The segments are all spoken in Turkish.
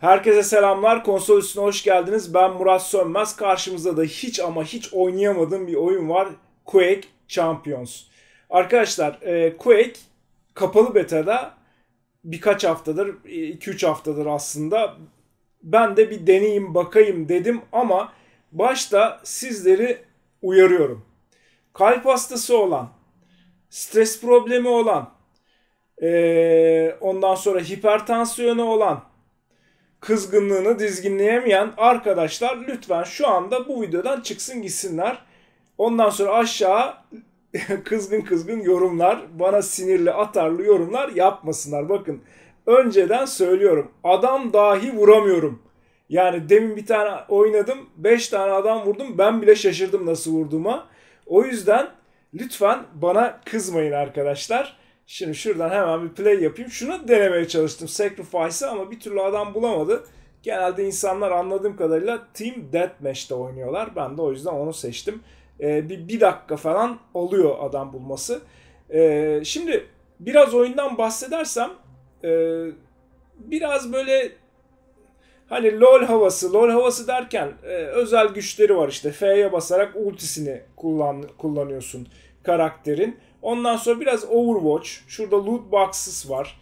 Herkese selamlar. Konsol üstüne hoş geldiniz. Ben Murat Sönmez. Karşımızda da hiç ama hiç oynayamadığım bir oyun var. Quake Champions. Arkadaşlar e, Quake kapalı beta'da birkaç haftadır, 2-3 haftadır aslında. Ben de bir deneyim bakayım dedim ama başta sizleri uyarıyorum. Kalp hastası olan, stres problemi olan, e, ondan sonra hipertansiyonu olan, kızgınlığını dizginleyemeyen arkadaşlar lütfen şu anda bu videodan çıksın gitsinler. Ondan sonra aşağı kızgın kızgın yorumlar, bana sinirli atarlı yorumlar yapmasınlar. Bakın önceden söylüyorum. Adam dahi vuramıyorum. Yani demin bir tane oynadım. 5 tane adam vurdum. Ben bile şaşırdım nasıl vurduğuma. O yüzden lütfen bana kızmayın arkadaşlar. Şimdi şuradan hemen bir play yapayım. Şunu denemeye çalıştım Sacrifice'ı ama bir türlü adam bulamadı. Genelde insanlar anladığım kadarıyla Team Deathmatch'te oynuyorlar. Ben de o yüzden onu seçtim. Ee, bir, bir dakika falan oluyor adam bulması. Ee, şimdi biraz oyundan bahsedersem e, biraz böyle hani LoL havası, LoL havası derken e, özel güçleri var işte. F'ye basarak ultisini kullan, kullanıyorsun karakterin. Ondan sonra biraz Overwatch. Şurada loot boxes var.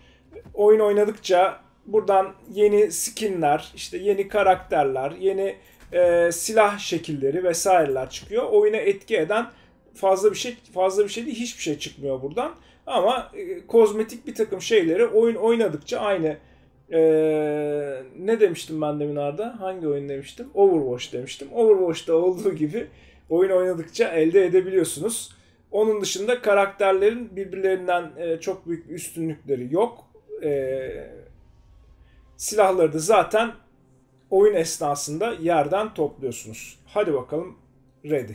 Oyun oynadıkça buradan yeni skinler, işte yeni karakterler, yeni e, silah şekilleri vesaireler çıkıyor. Oyuna etki eden fazla bir şey fazla bir şey değil, hiçbir şey çıkmıyor buradan. Ama e, kozmetik bir takım şeyleri oyun oynadıkça aynı e, ne demiştim ben demin Arda? Hangi oyun demiştim? Overwatch demiştim. Overwatch'ta olduğu gibi oyun oynadıkça elde edebiliyorsunuz. Onun dışında karakterlerin birbirlerinden e, çok büyük üstünlükleri yok. E, silahları da zaten oyun esnasında yerden topluyorsunuz. Hadi bakalım ready.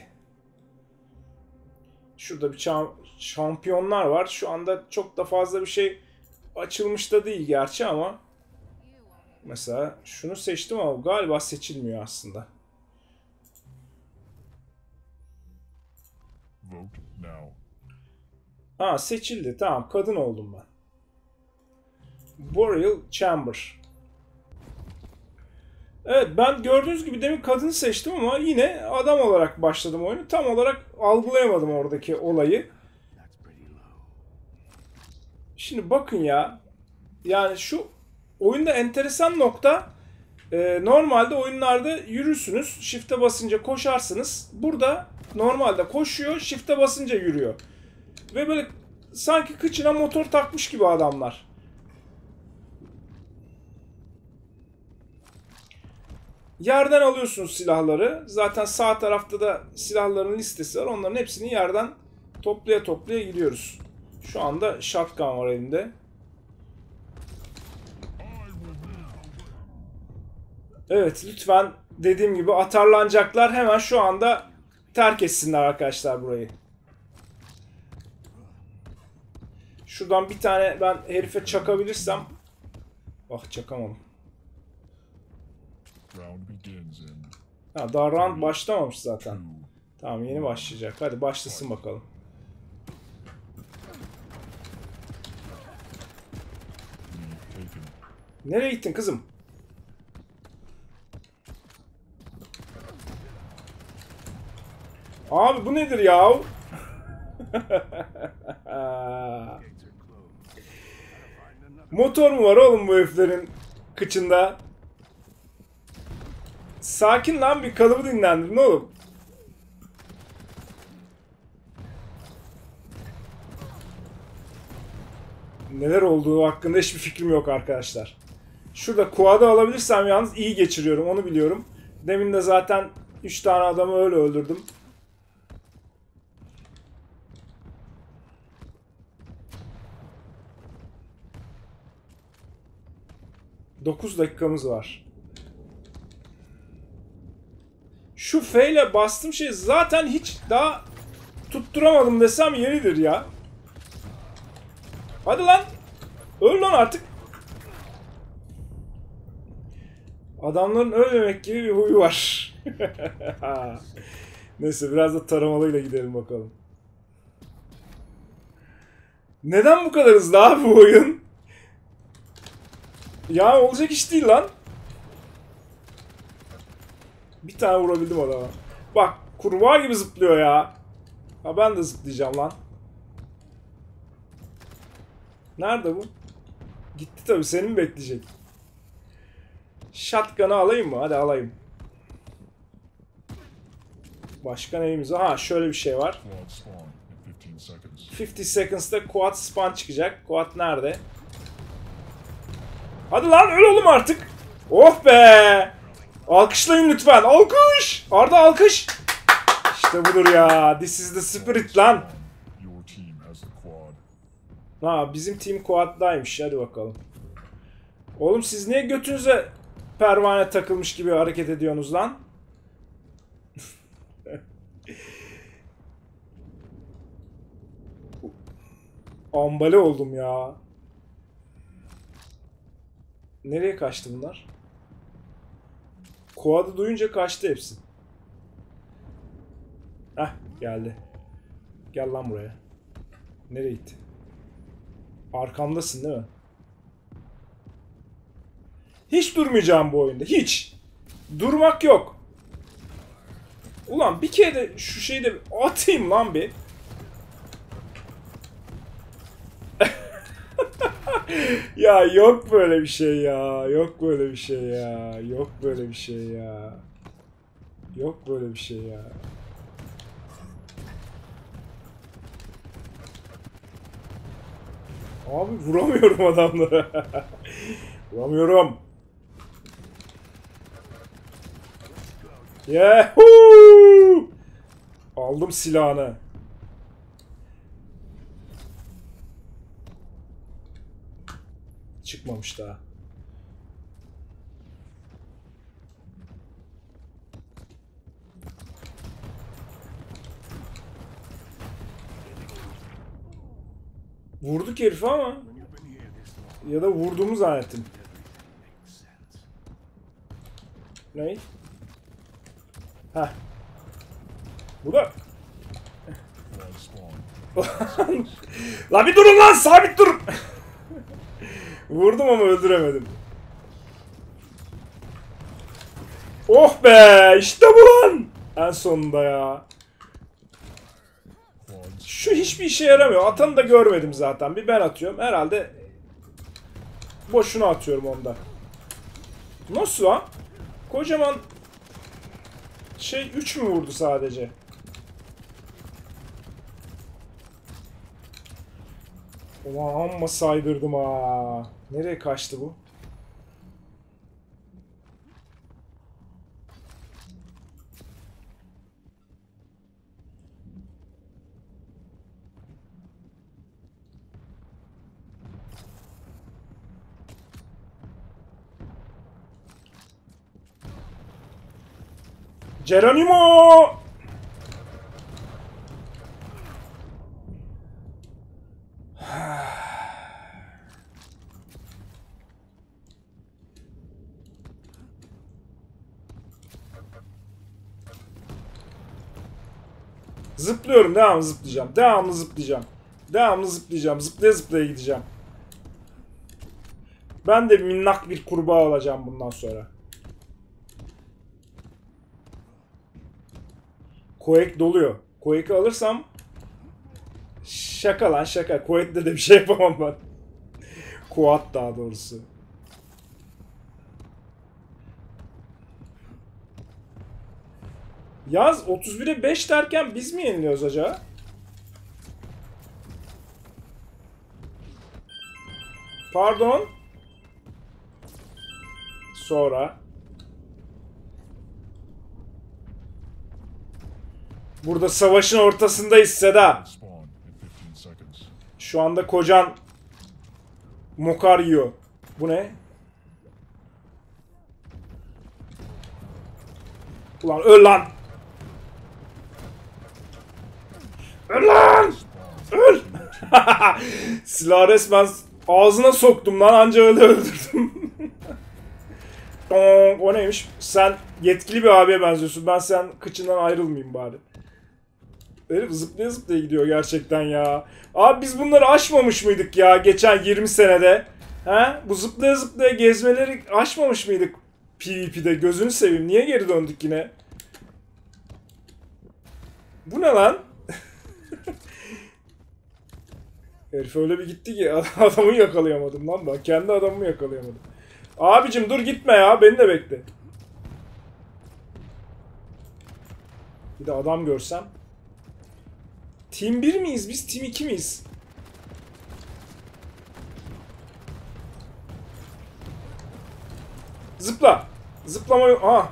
Şurada bir şampiyonlar var. Şu anda çok da fazla bir şey açılmış da değil gerçi ama mesela şunu seçtim ama galiba seçilmiyor aslında. Vote. Ha seçildi. Tamam kadın oldum ben. Burial Chamber. Evet ben gördüğünüz gibi demin kadını seçtim ama yine adam olarak başladım oyunu. Tam olarak algılayamadım oradaki olayı. Şimdi bakın ya. Yani şu oyunda enteresan nokta e, normalde oyunlarda yürürsünüz. Shift'e basınca koşarsınız. Burada normalde koşuyor. Shift'e basınca yürüyor. Ve böyle sanki kıçına motor takmış gibi adamlar. Yerden alıyorsunuz silahları. Zaten sağ tarafta da silahların listesi var. Onların hepsini yerden toplaya toplaya gidiyoruz. Şu anda shotgun var elinde. Evet lütfen dediğim gibi atarlanacaklar. Hemen şu anda terk etsinler arkadaşlar burayı. Şuradan bir tane ben herife çakabilirsem. Ah çakamadım. Ha, daha round başlamamış zaten. Tamam yeni başlayacak. Hadi başlasın bakalım. Nereye gittin kızım? Abi bu nedir ya? Motor mu var oğlum bu heriflerin kıçında? Sakin lan bir kalıbı dinlendirin oğlum. Neler olduğu hakkında hiçbir fikrim yok arkadaşlar. Şurada kuada alabilirsem yalnız iyi geçiriyorum onu biliyorum. Demin de zaten 3 tane adamı öyle öldürdüm. 9 dakikamız var. Şu F ile bastım şey zaten hiç daha tutturamadım desem yeridir ya. Hadi lan. Öl lan artık. Adamların ölmemek gibi bir huyu var. Neyse biraz da taramalıyla gidelim bakalım. Neden bu kadar hızlı abi bu oyun? Ya olacak iş değil lan. Bir tane vurabildim adama. Bak kurbağa gibi zıplıyor ya. Ha ben de zıplayacağım lan. Nerede bu? Gitti tabi seni mi bekleyecek? Shotgun'ı alayım mı? Hadi alayım. Başka neyimiz var? Ha şöyle bir şey var. Quad spawn in 15 seconds. 50 seconds'ta quad spawn çıkacak. Quad nerede? Hadi lan öl oğlum artık. Oh be. Alkışlayın lütfen. Alkış. Arda alkış. İşte budur ya. This is the spirit lan. Ha bizim team quad'daymış. Hadi bakalım. Oğlum siz niye götünüze pervane takılmış gibi hareket ediyorsunuz lan? Ambale oldum ya. Nereye kaçtı bunlar? Quad'ı duyunca kaçtı hepsi. Heh geldi. Gel lan buraya. Nereye gitti? Arkamdasın değil mi? Hiç durmayacağım bu oyunda. Hiç. Durmak yok. Ulan bir kere de şu şeyi de atayım lan bir. ya yok böyle bir şey ya. Yok böyle bir şey ya. Yok böyle bir şey ya. Yok böyle bir şey ya. Abi vuramıyorum adamları. vuramıyorum. Yahoo! Aldım silahını. Çıkmamış daha. Vurduk herifi ama. Ya da vurduğumu zannettim. Ney? Heh. Bu da. La bir durun lan sabit dur. Vurdum ama öldüremedim. Oh be işte bu lan. En sonunda ya. Şu hiçbir işe yaramıyor. Atanı da görmedim zaten. Bir ben atıyorum. Herhalde boşuna atıyorum onda. Nasıl lan? Kocaman şey 3 mü vurdu sadece? Ulan amma saydırdım ha. Nereye kaçtı bu? Geronimo! Zıplıyorum, devamlı zıplayacağım. Devamlı zıplayacağım. Devamlı zıplayacağım. Zıplaya zıplaya gideceğim. Ben de minnak bir kurbağa olacağım bundan sonra. Quake doluyor. Quake'i alırsam şaka lan şaka. Quake'de de bir şey yapamam ben. Quad daha doğrusu. Yaz 31'e 5 derken biz mi yeniliyoruz acaba? Pardon. Sonra. Burada savaşın ortasındayız Seda. spawn in 15 seconds. Şu anda kocan mokar yiyor. Bu ne? Ulan öl lan! Öl lan! Öl! Silah resmen ağzına soktum lan anca öyle öldürdüm. O neymiş? Sen yetkili bir abiye benziyorsun. Ben sen kıçından ayrılmayayım bari. Herif zıplaya zıplaya gidiyor gerçekten ya. Abi biz bunları aşmamış mıydık ya geçen 20 senede? He? Bu zıplaya zıplaya gezmeleri aşmamış mıydık PvP'de? Gözünü seveyim. Niye geri döndük yine? Bu ne lan? Herif öyle bir gitti ki adamı yakalayamadım lan ben. Kendi adamımı yakalayamadım. Abicim dur gitme ya. Beni de bekle. Bir de adam görsem. Team 1 miyiz biz? Team 2 miyiz? Zıpla. Zıplamayı... Aa.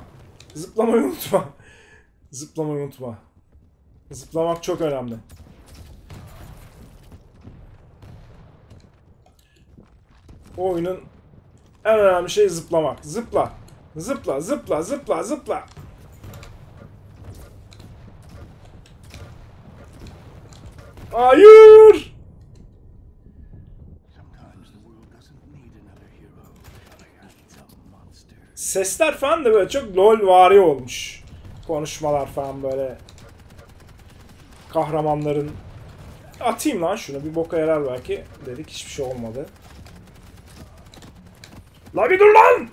Zıplamayı unutma. Zıplamayı unutma. Zıplamak çok önemli. Oyunun en önemli şey zıplamak. Zıpla. Zıpla, zıpla, zıpla, zıpla. Hayır! Sesler falan da böyle çok lol vari olmuş. Konuşmalar falan böyle. Kahramanların atayım lan şunu bir boka yarar belki dedik hiçbir şey olmadı. La bir dur lan!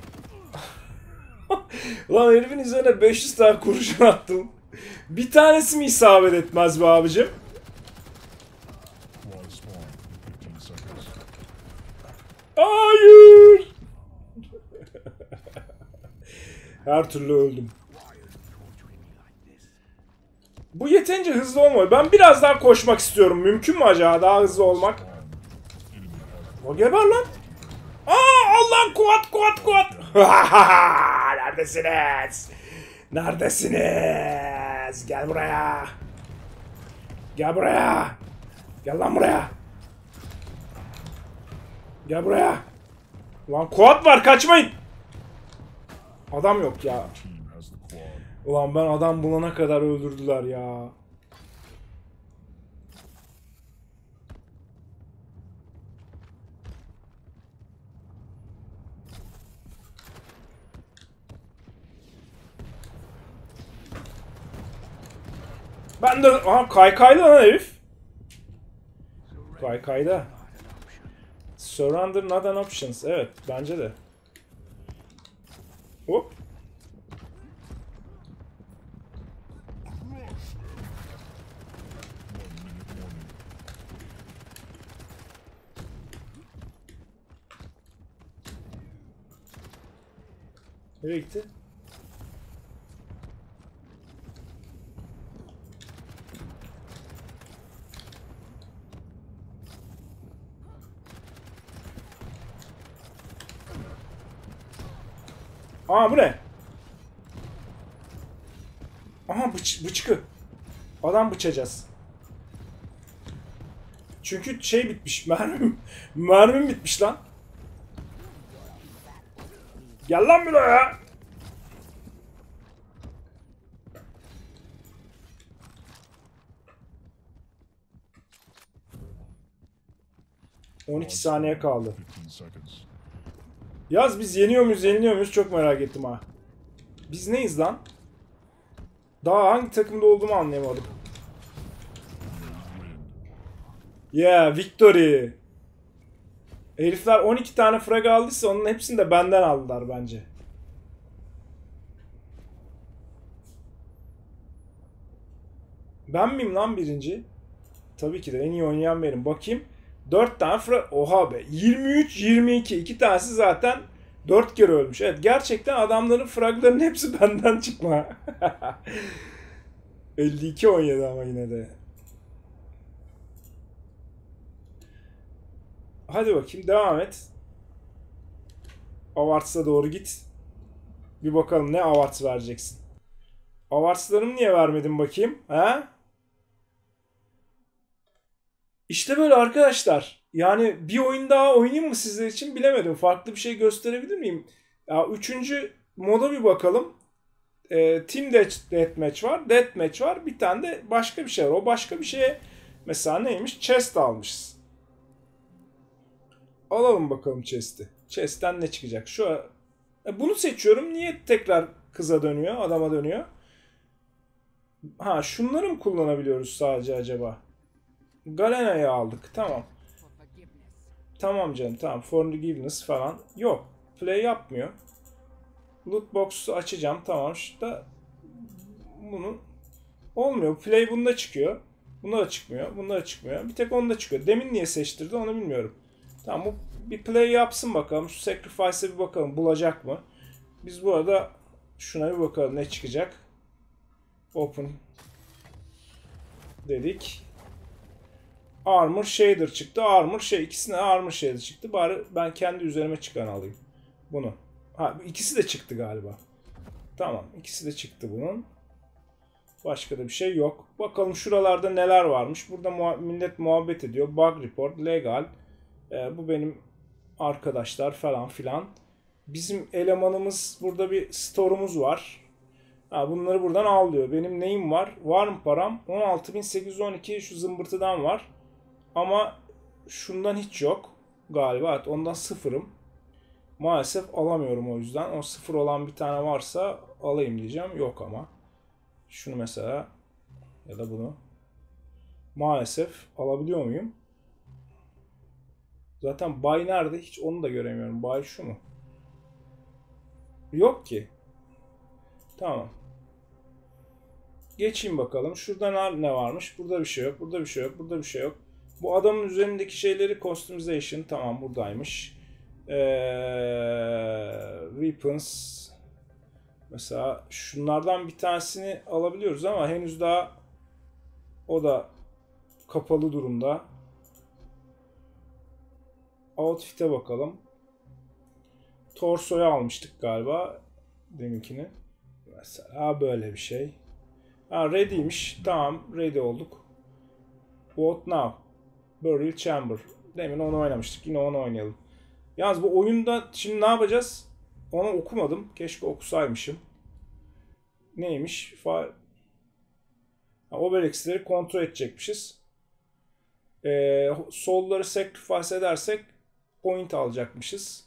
lan herifin üzerine 500 tane kurşun attım. Bir tanesi mi isabet etmez be abicim? Quad spawn in 15 seconds. Hayır! Her türlü öldüm. Bu yeterince hızlı olmuyor. Ben biraz daha koşmak istiyorum. Mümkün mü acaba daha hızlı olmak? O geber lan. Aa Allah'ım kuat kuat kuat. Neredesiniz? Neredesiniz? Gel buraya. Gel buraya. Gel lan buraya. Gel buraya. Lan kuat var kaçmayın. Adam yok ya. quad. Ulan ben adam bulana kadar öldürdüler ya. Ben de... Aha kaykaylı lan herif. Kaykayda. Surrender not an options. Evet bence de. Hop. Nereye gitti? Aa bu ne? Aha bıç bıçkı. Adam bıçacağız. Çünkü şey bitmiş. Mermim, mermim bitmiş lan. Gel lan buraya. ...12 saniye kaldı. 15 seconds. Yaz biz yeniyor muyuz yeniliyor muyuz çok merak ettim ha. Biz neyiz lan? Daha hangi takımda olduğumu anlayamadım. Yeah victory. Herifler 12 tane frag aldıysa onun hepsini de benden aldılar bence. Ben miyim lan birinci? Tabii ki de en iyi oynayan benim. Bakayım. 4 tane frag... Oha be. 23, 22. 2 tanesi zaten 4 kere ölmüş. Evet gerçekten adamların fraglarının hepsi benden çıkma. 52 17 ama yine de. Hadi bakayım devam et. Awards'a doğru git. Bir bakalım ne awards vereceksin. Awards'larımı niye vermedin bakayım? Ha? İşte böyle arkadaşlar. Yani bir oyun daha oynayayım mı sizler için bilemedim. Farklı bir şey gösterebilir miyim? Ya üçüncü moda bir bakalım. Ee, Team Death- Deathmatch var. Deathmatch var. Bir tane de başka bir şey var. O başka bir şeye mesela neymiş? Chest almışız. Alalım bakalım chest'i. Chest'ten ne çıkacak? Şu E, bunu seçiyorum. Niye tekrar kıza dönüyor, adama dönüyor? Ha şunları mı kullanabiliyoruz sadece acaba? Galena'yı aldık. Tamam. Tamam canım tamam. Forgiveness falan. Yok. Play yapmıyor. Loot box'u açacağım. Tamam. Şurada bunu olmuyor. Play bunda çıkıyor. Bunda da çıkmıyor. Bunda da çıkmıyor. Bir tek onda çıkıyor. Demin niye seçtirdi onu bilmiyorum. Tamam bu bir play yapsın bakalım. Şu sacrifice'e bir bakalım. Bulacak mı? Biz bu arada şuna bir bakalım ne çıkacak. Open dedik. Armor Shader çıktı. Armor şey ikisine Armor Shader çıktı. Bari ben kendi üzerime çıkan alayım. Bunu. Ha ikisi de çıktı galiba. Tamam ikisi de çıktı bunun. Başka da bir şey yok. Bakalım şuralarda neler varmış. Burada muha- millet muhabbet ediyor. Bug report, legal. Ee, bu benim arkadaşlar falan filan. Bizim elemanımız burada bir store'umuz var. Ha, bunları buradan al diyor. Benim neyim var? Var mı param? 16.812 şu zımbırtıdan var. Ama şundan hiç yok galiba. Ondan sıfırım. Maalesef alamıyorum o yüzden. O sıfır olan bir tane varsa alayım diyeceğim. Yok ama. Şunu mesela ya da bunu. Maalesef alabiliyor muyum? Zaten buy nerede? Hiç onu da göremiyorum. Buy şu mu? Yok ki. Tamam. Geçeyim bakalım. Şurada ne varmış? Burada bir şey yok. Burada bir şey yok. Burada bir şey yok. Bu adamın üzerindeki şeyleri customization tamam buradaymış. Ee, weapons mesela şunlardan bir tanesini alabiliyoruz ama henüz daha o da kapalı durumda. Outfit'e bakalım. Torso'yu almıştık galiba deminkini. Mesela böyle bir şey. Ha ready'miş. Tamam ready olduk. What now? Burial Chamber. Demin onu oynamıştık. Yine onu oynayalım. Yalnız bu oyunda şimdi ne yapacağız? Onu okumadım. Keşke okusaymışım. Neymiş? Fa Obelix'leri kontrol edecekmişiz. Ee, solları sacrifice edersek point alacakmışız.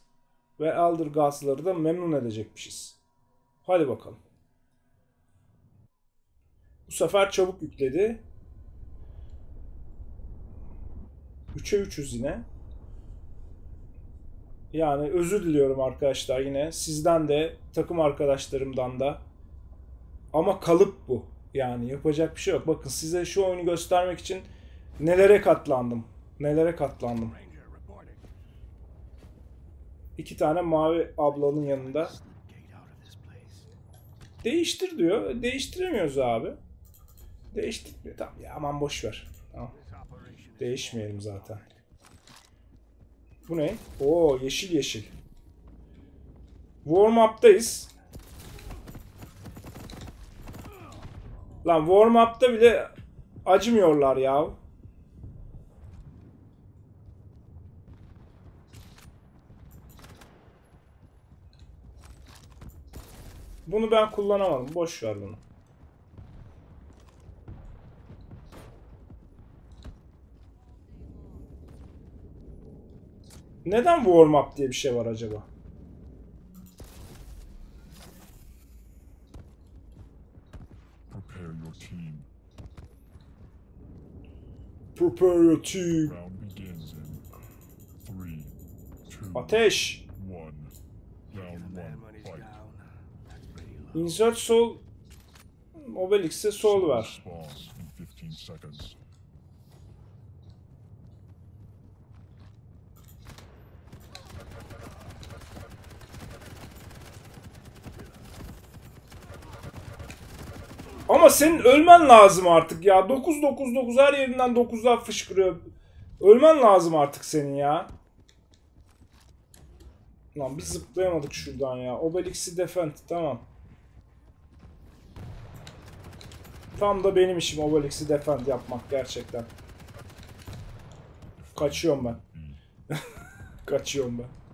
Ve Elder Gods'ları da memnun edecekmişiz. Hadi bakalım. Bu sefer çabuk yükledi. 3'e 300 yine. Yani özür diliyorum arkadaşlar yine. Sizden de takım arkadaşlarımdan da. Ama kalıp bu. Yani yapacak bir şey yok. Bakın size şu oyunu göstermek için nelere katlandım. Nelere katlandım. İki tane mavi ablanın yanında. Değiştir diyor. Değiştiremiyoruz abi. Değiştirmiyor. Tamam ya aman boş ver. Tamam. This operation is Değişmeyelim zaten. Bu ne? Oo yeşil yeşil. Warm up'tayız. Lan warm up'ta bile acımıyorlar ya. Bunu ben kullanamadım. Boş ver bunu. Neden warm up diye bir şey var acaba? Prepare your team. Prepare your team. Round begins in three, two, Ateş. Insert sol Obelix'e sol ver. Ama senin ölmen lazım artık ya. 9 9 9 her yerinden 9'lar fışkırıyor. Ölmen lazım artık senin ya. Lan bir zıplayamadık şuradan ya. Obelix'i defend tamam. Tam da benim işim Obelix'i defend yapmak gerçekten. Kaçıyorum ben. Kaçıyorum ben.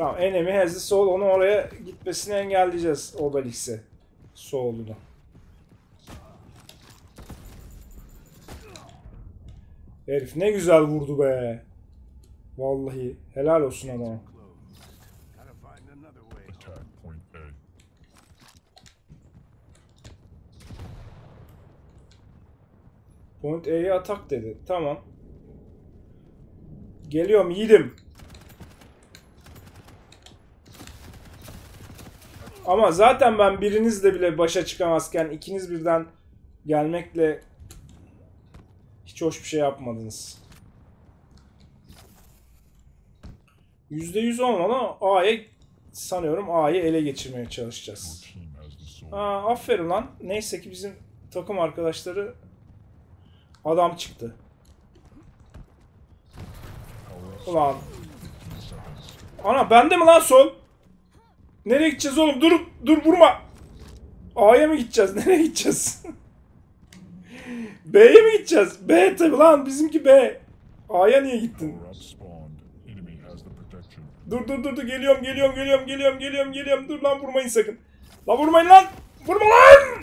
Tamam enemy has the soul. Onu oraya gitmesini engelleyeceğiz Obelix'e. Soul'unu. Herif ne güzel vurdu be. Vallahi helal olsun adama. Point A'ye atak dedi. Tamam. Geliyorum yiğidim. Ama zaten ben birinizle bile başa çıkamazken ikiniz birden gelmekle hiç hoş bir şey yapmadınız. %100 olmadan A'ya sanıyorum A'yı ele geçirmeye çalışacağız. Aa, aferin lan. Neyse ki bizim takım arkadaşları adam çıktı. Ulan 15 seconds. Ana bende mi lan sol? Nereye gideceğiz oğlum? Dur dur vurma. A'ya mı gideceğiz? Nereye gideceğiz? B'ye mi gideceğiz? B tabi lan bizimki B. A'ya niye gittin? Dur dur dur dur geliyorum geliyorum geliyorum geliyorum geliyorum geliyorum. Dur lan vurmayın sakın. Lan vurmayın lan. Vurma lan.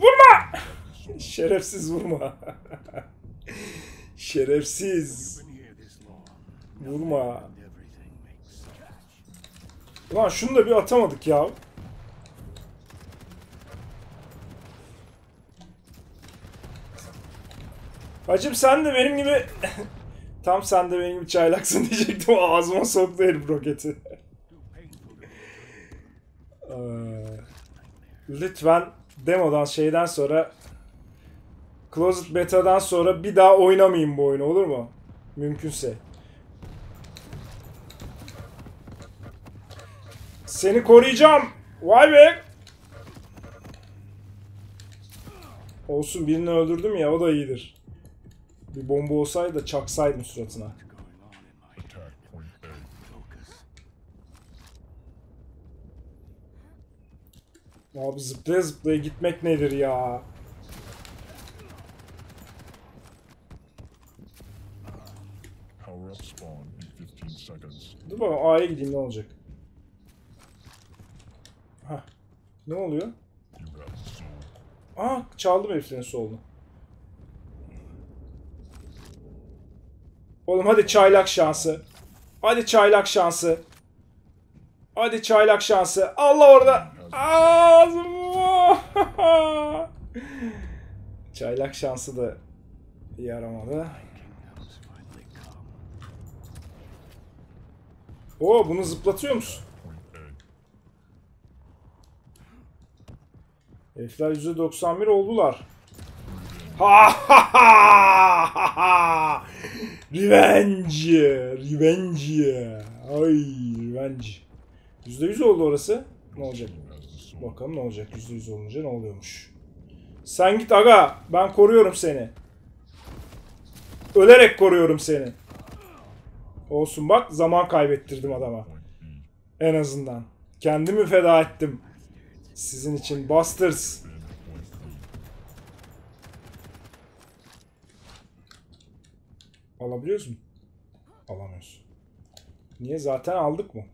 Vurma. Şerefsiz vurma. Şerefsiz. Vurma. Ulan şunu da bir atamadık ya. Hacım sen de benim gibi... Tam sen de benim gibi çaylaksın diyecektim. Ağzıma soktu herif roketi. Ee, Lütfen demodan şeyden sonra Closet Beta'dan sonra bir daha oynamayayım bu oyunu olur mu? Mümkünse. Seni koruyacağım. Vay be. Olsun birini öldürdüm ya o da iyidir. Bir bomba olsaydı da çaksaydım suratına. Abi zıplaya zıplaya gitmek nedir ya? Power up spawn in 15 seconds. Dur bakalım A'ya gideyim ne olacak? Ne oluyor? Aa çaldım heriflerin solunu. Oğlum hadi çaylak şansı. Hadi çaylak şansı. Hadi çaylak şansı. Allah orada. Ağzıma. çaylak şansı da yaramadı. Oo bunu zıplatıyor musun? Point A. Herifler %91 oldular. Ha ha ha ha ha! Revenge! Revenge! Ay revenge. %100 oldu orası. Ne olacak? Bakalım ne olacak %100 olunca ne oluyormuş. Sen git aga. Ben koruyorum seni. Ölerek koruyorum seni. Olsun bak zaman kaybettirdim adama. En azından. Kendimi feda ettim. Sizin için Busters. Bin point B. Alabiliyoruz mu? Alamıyoruz. Niye? Zaten aldık mı?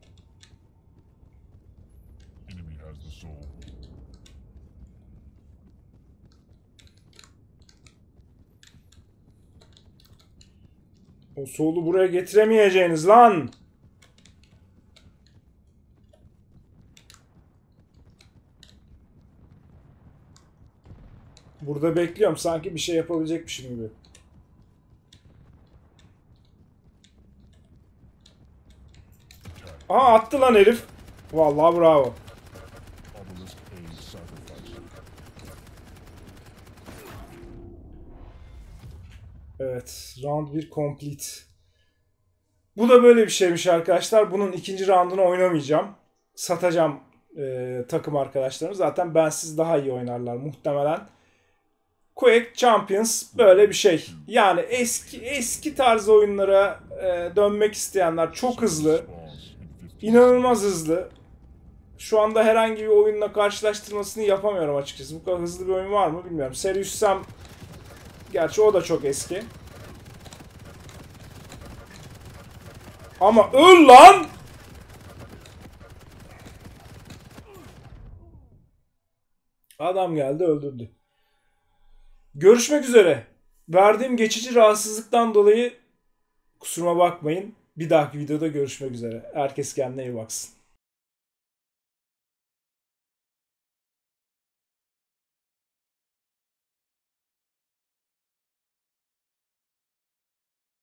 O solu buraya getiremeyeceğiniz lan. Burada bekliyorum. Sanki bir şey yapabilecekmişim gibi. Aa attı lan herif. Vallahi bravo. Evet. Round 1 complete. Bu da böyle bir şeymiş arkadaşlar. Bunun ikinci roundunu oynamayacağım. Satacağım e, takım arkadaşlarım. Zaten bensiz daha iyi oynarlar muhtemelen. Quake Champions böyle bir şey. Yani eski eski tarz oyunlara e, dönmek isteyenler çok hızlı. Spawns in 15 İnanılmaz hızlı. Şu anda herhangi bir oyunla karşılaştırmasını yapamıyorum açıkçası. Bu kadar hızlı bir oyun var mı bilmiyorum. Serious Sam gerçi o da çok eski. Ama öl lan! Adam geldi öldürdü. Görüşmek üzere. Verdiğim geçici rahatsızlıktan dolayı kusuruma bakmayın. Bir dahaki videoda görüşmek üzere. Herkes kendine iyi baksın.